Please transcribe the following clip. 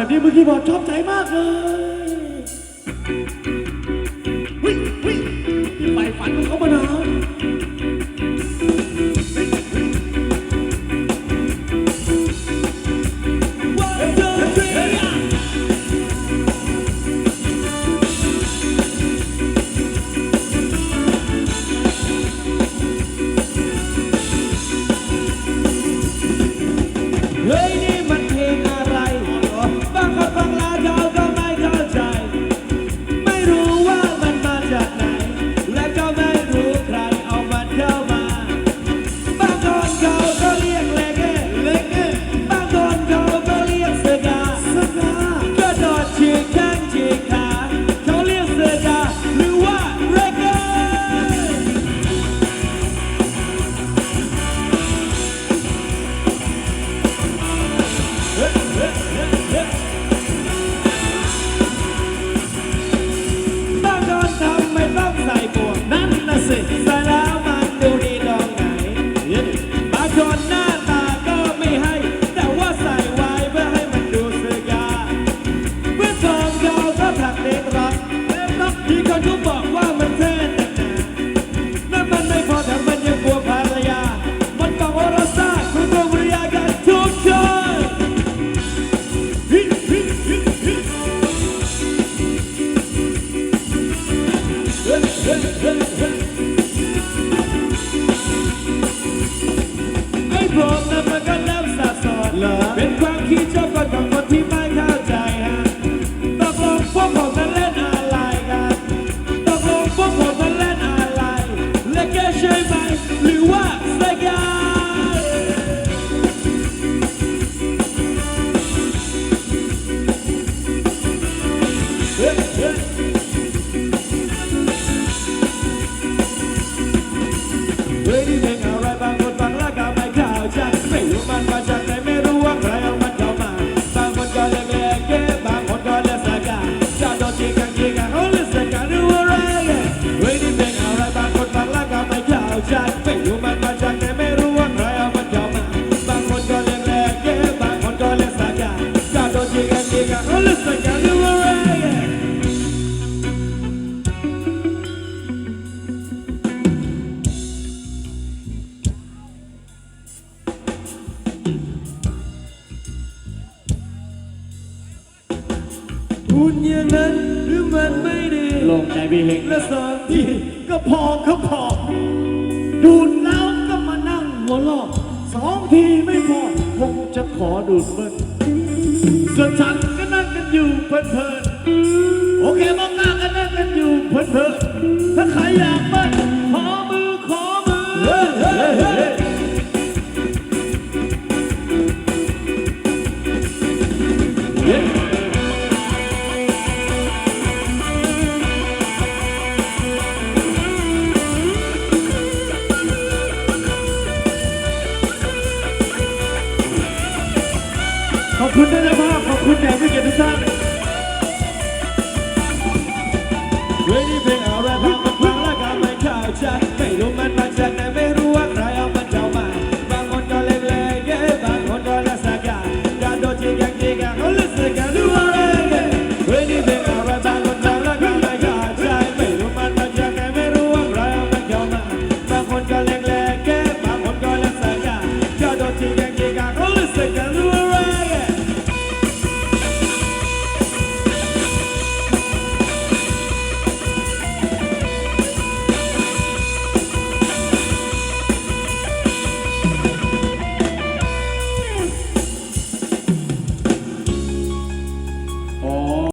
ตั้งท่าแบบนี้เมื่อกี้บอกชอบใจมากเลยวิวิที่ใฝ่ฝันของเขามานาน One, two, three, เฮ้ย นั่นนะสิใส่แล้วมันดูดีตรงไหนบางคนหน้าตาก็ไม่ให้ แต่ว่าใส่ไว้เพื่อให้มันดูสง่าเพื่อนของเขาก็ผลักเด็กรักเด็กรักที่เขาทุกบอกว่ามันเท่แต่นั่นมันไม่พอแถมมันยังกลัวภรรยา มันบอกว่าเราซ่าคุณต้องภรรยากันทุกคนฮิฮิฮิฮิไสับสนเป็นความคิดเจ้าคนของคนที่ไม่เข้าใจฮะตกลงพวกผมนั้นเล่นอะไรกันตกลงพวกผมนั้นเล่นอะไรเล่นแค่ใช่ไหมหรือว่าสกายเคุณอย่างนั้นหรือมันไม่ดีลงใจพี่เฮงและสองที่ก็พอก็พอ ดูดแล้วก็มานั่งหัวลอกสองทีไม่พอคงจะขอดูดเบิ้ลส่วนฉันก็นั่งกันอยู่เพลินๆโอเคมองหน้ากันนั่งกันอยู่เพลินๆถ้าใครอยากเบิ้ลขอมือขอมือ ขอบคุณท่านเจ้าภาพขอบคุณแขกผู้เกียรติทุกท่านเฮ้ยนี่เพลง